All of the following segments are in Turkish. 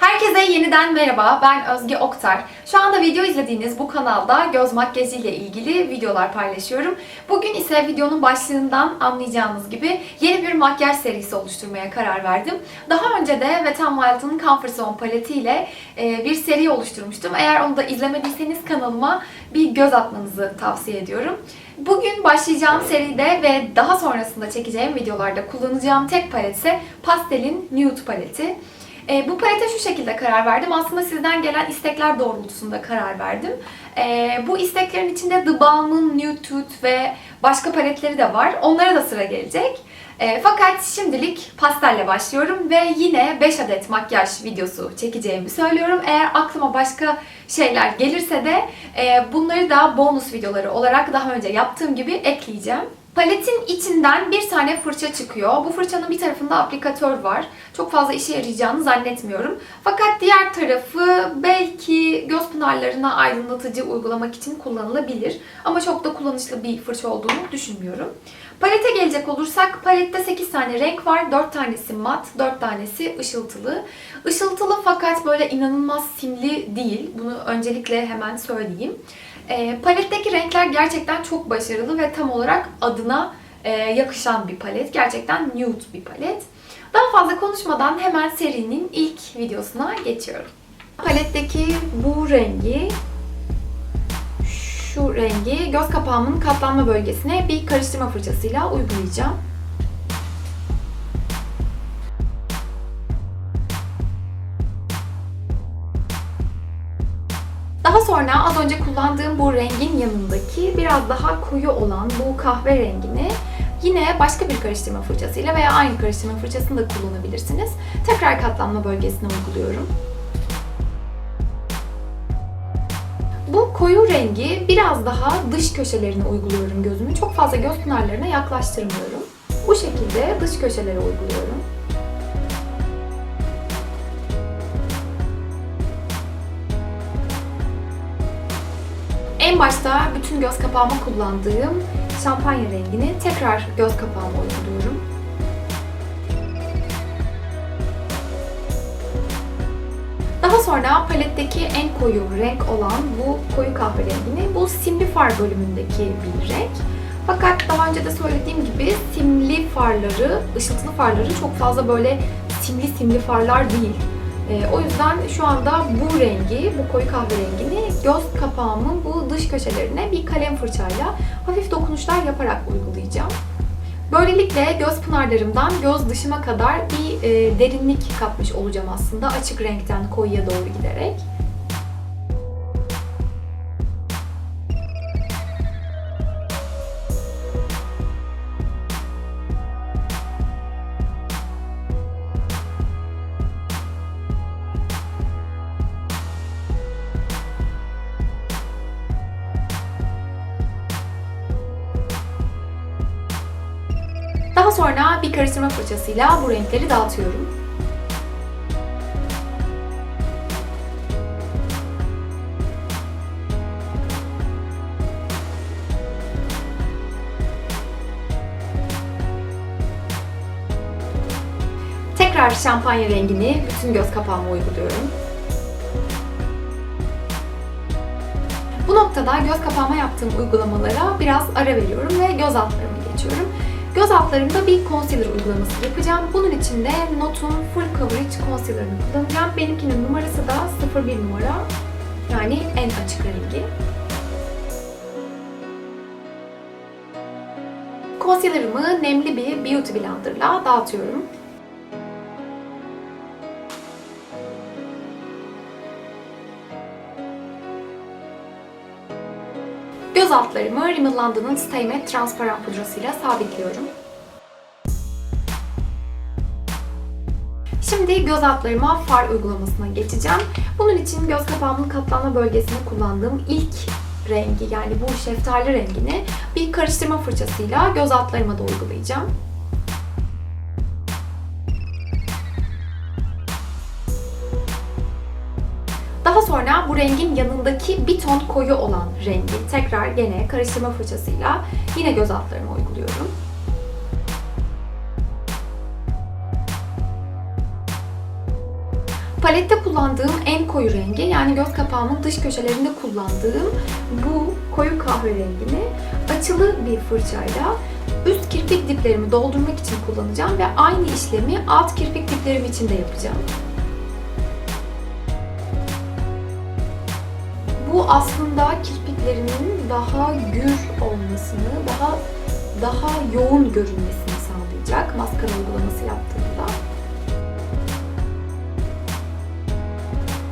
Herkese yeniden merhaba. Ben Özge Oktar. Şu anda video izlediğiniz bu kanalda göz makyajı ile ilgili videolar paylaşıyorum. Bugün ise videonun başlığından anlayacağınız gibi yeni bir makyaj serisi oluşturmaya karar verdim. Daha önce de Wet n Wild'ın Comfort Zone paleti ile e, bir seri oluşturmuştum. Eğer onu da izlemediyseniz kanalıma bir göz atmanızı tavsiye ediyorum. Bugün başlayacağım seride ve daha sonrasında çekeceğim videolarda kullanacağım tek palet ise Pastel'in Nude paleti. E, bu palete şu şekilde karar verdim. Aslında sizden gelen istekler doğrultusunda karar verdim. E, bu isteklerin içinde The Balm'ın Nude Tooth ve başka paletleri de var. Onlara da sıra gelecek. E, fakat şimdilik pastelle başlıyorum ve yine 5 adet makyaj videosu çekeceğimi söylüyorum. Eğer aklıma başka şeyler gelirse de e, bunları da bonus videoları olarak daha önce yaptığım gibi ekleyeceğim. Paletin içinden bir tane fırça çıkıyor. Bu fırçanın bir tarafında aplikatör var. Çok fazla işe yarayacağını zannetmiyorum. Fakat diğer tarafı belki göz pınarlarına aydınlatıcı uygulamak için kullanılabilir. Ama çok da kullanışlı bir fırça olduğunu düşünmüyorum. Palete gelecek olursak palette 8 tane renk var. 4 tanesi mat, 4 tanesi ışıltılı. Işıltılı fakat böyle inanılmaz simli değil. Bunu öncelikle hemen söyleyeyim. E, paletteki renkler gerçekten çok başarılı ve tam olarak adına e, yakışan bir palet. Gerçekten nude bir palet. Daha fazla konuşmadan hemen serinin ilk videosuna geçiyorum. Paletteki bu rengi şu rengi göz kapağımın katlanma bölgesine bir karıştırma fırçasıyla uygulayacağım. Daha sonra az önce kullandığım bu rengin yanındaki biraz daha koyu olan bu kahve rengini yine başka bir karıştırma fırçasıyla veya aynı karıştırma fırçasını da kullanabilirsiniz. Tekrar katlanma bölgesine uyguluyorum. Koyu rengi biraz daha dış köşelerine uyguluyorum gözümü. Çok fazla göz pınarlarına yaklaştırmıyorum. Bu şekilde dış köşelere uyguluyorum. En başta bütün göz kapağıma kullandığım şampanya rengini tekrar göz kapağıma uyguluyorum. Daha sonra paletteki en koyu renk olan bu koyu kahve rengini bu simli far bölümündeki bir renk. Fakat daha önce de söylediğim gibi simli farları, ışıltılı farları çok fazla böyle simli simli farlar değil. Ee, o yüzden şu anda bu rengi, bu koyu kahve rengini göz kapağımın bu dış köşelerine bir kalem fırçayla hafif dokunuşlar yaparak uygulayacağım. Böylelikle göz pınarlarımdan göz dışıma kadar bir e, derinlik katmış olacağım aslında açık renkten koyuya doğru giderek. Daha sonra bir karıştırma fırçasıyla bu renkleri dağıtıyorum. Tekrar şampanya rengini bütün göz kapağıma uyguluyorum. Bu noktada göz kapağıma yaptığım uygulamalara biraz ara veriyorum ve göz altlarıma geçiyorum. Göz altlarımda bir concealer uygulaması yapacağım. Bunun için de Notun Full Coverage Concealer'ını kullanacağım. Benimkinin numarası da 01 numara. Yani en açık rengi. Concealer'ımı nemli bir Beauty Blender'la dağıtıyorum. Göz altlarımı Rimmel London'ın Stay Matte transparan pudrasıyla sabitliyorum. Şimdi göz altlarıma far uygulamasına geçeceğim. Bunun için göz kapağımın katlanma bölgesine kullandığım ilk rengi yani bu şeftali rengini bir karıştırma fırçasıyla göz altlarıma da uygulayacağım. Sonra bu rengin yanındaki bir ton koyu olan rengi tekrar gene karıştırma fırçasıyla yine göz altlarıma uyguluyorum. Palette kullandığım en koyu rengi yani göz kapağımın dış köşelerinde kullandığım bu koyu kahverengini açılı bir fırçayla üst kirpik diplerimi doldurmak için kullanacağım ve aynı işlemi alt kirpik diplerim için de yapacağım. Bu aslında kirpiklerimin daha gür olmasını, daha daha yoğun görünmesini sağlayacak maskara uygulaması yaptığımda.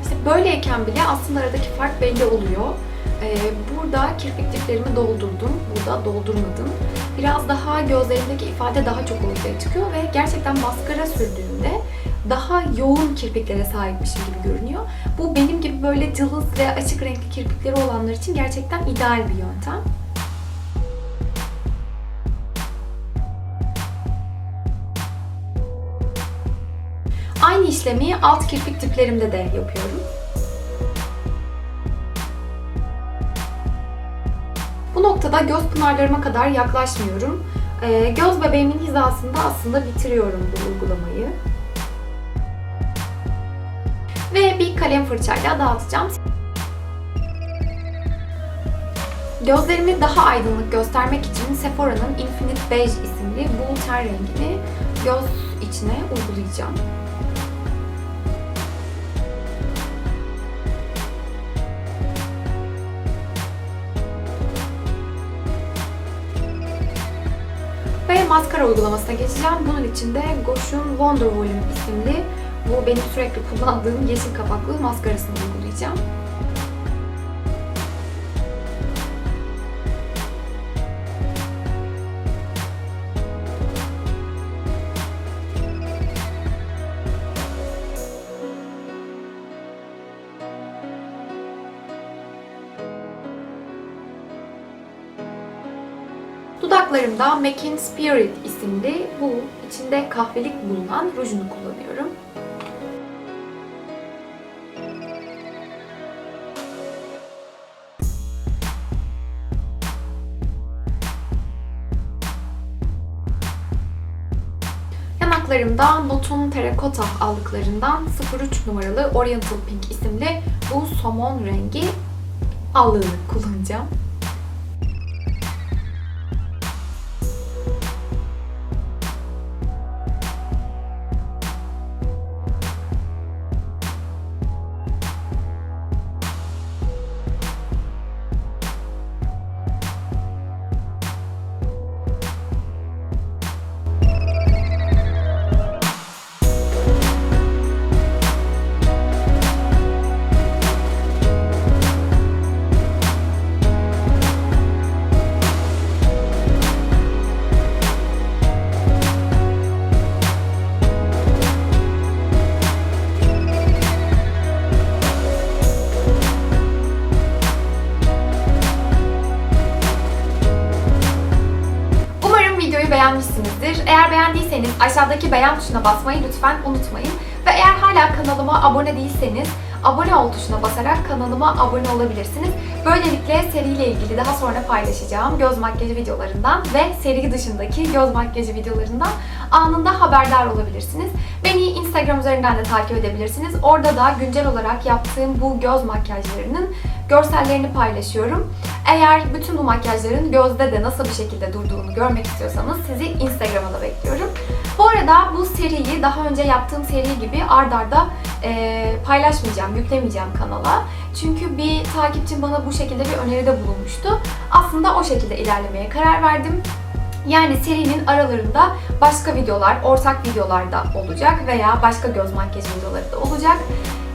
İşte böyleyken bile aslında aradaki fark belli oluyor. Ee, burada kirpik diplerimi doldurdum, burada doldurmadım. Biraz daha gözlerimdeki ifade daha çok ortaya çıkıyor ve gerçekten maskara sürdüğümde daha yoğun kirpiklere sahipmişim gibi görünüyor. Bu benim gibi böyle cılız ve açık renkli kirpikleri olanlar için gerçekten ideal bir yöntem. Aynı işlemi alt kirpik diplerimde de yapıyorum. Bu noktada göz pınarlarıma kadar yaklaşmıyorum. Ee, göz bebeğimin hizasında aslında bitiriyorum bu uygulamayı. Kalem fırçayla dağıtacağım. Gözlerimi daha aydınlık göstermek için Sephora'nın Infinite Beige isimli bu ten rengini göz içine uygulayacağım. Ve maskara uygulamasına geçeceğim. Bunun için de Gosh'un Wonder Volume isimli bu benim sürekli kullandığım yeşil kapaklı maskarasını uygulayacağım. Dudaklarımda MAC'in Spirit isimli bu içinde kahvelik bulunan rujunu kullanıyorum. Yanaklarımda Notun Terracotta aldıklarından 03 numaralı Oriental Pink isimli bu somon rengi allığını kullanacağım. Beğendiyseniz aşağıdaki beğen tuşuna basmayı lütfen unutmayın. Ve eğer hala kanalıma abone değilseniz abone ol tuşuna basarak kanalıma abone olabilirsiniz. Böylelikle seriyle ilgili daha sonra paylaşacağım göz makyajı videolarından ve seri dışındaki göz makyajı videolarından anında haberdar olabilirsiniz. Beni Instagram üzerinden de takip edebilirsiniz. Orada da güncel olarak yaptığım bu göz makyajlarının görsellerini paylaşıyorum. Eğer bütün bu makyajların gözde de nasıl bir şekilde durduğunu görmek istiyorsanız sizi Instagram'a da bekliyorum. Bu arada bu seriyi daha önce yaptığım seri gibi ard arda e, paylaşmayacağım, yüklemeyeceğim kanala. Çünkü bir takipçim bana bu şekilde bir öneride bulunmuştu. Aslında o şekilde ilerlemeye karar verdim. Yani serinin aralarında başka videolar, ortak videolar da olacak veya başka göz makyajı videoları da olacak.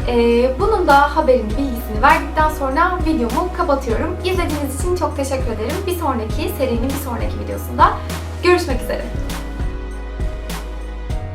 Ee, bunun da haberin bilgisini verdikten sonra videomu kapatıyorum. İzlediğiniz için çok teşekkür ederim. Bir sonraki serinin bir sonraki videosunda görüşmek üzere.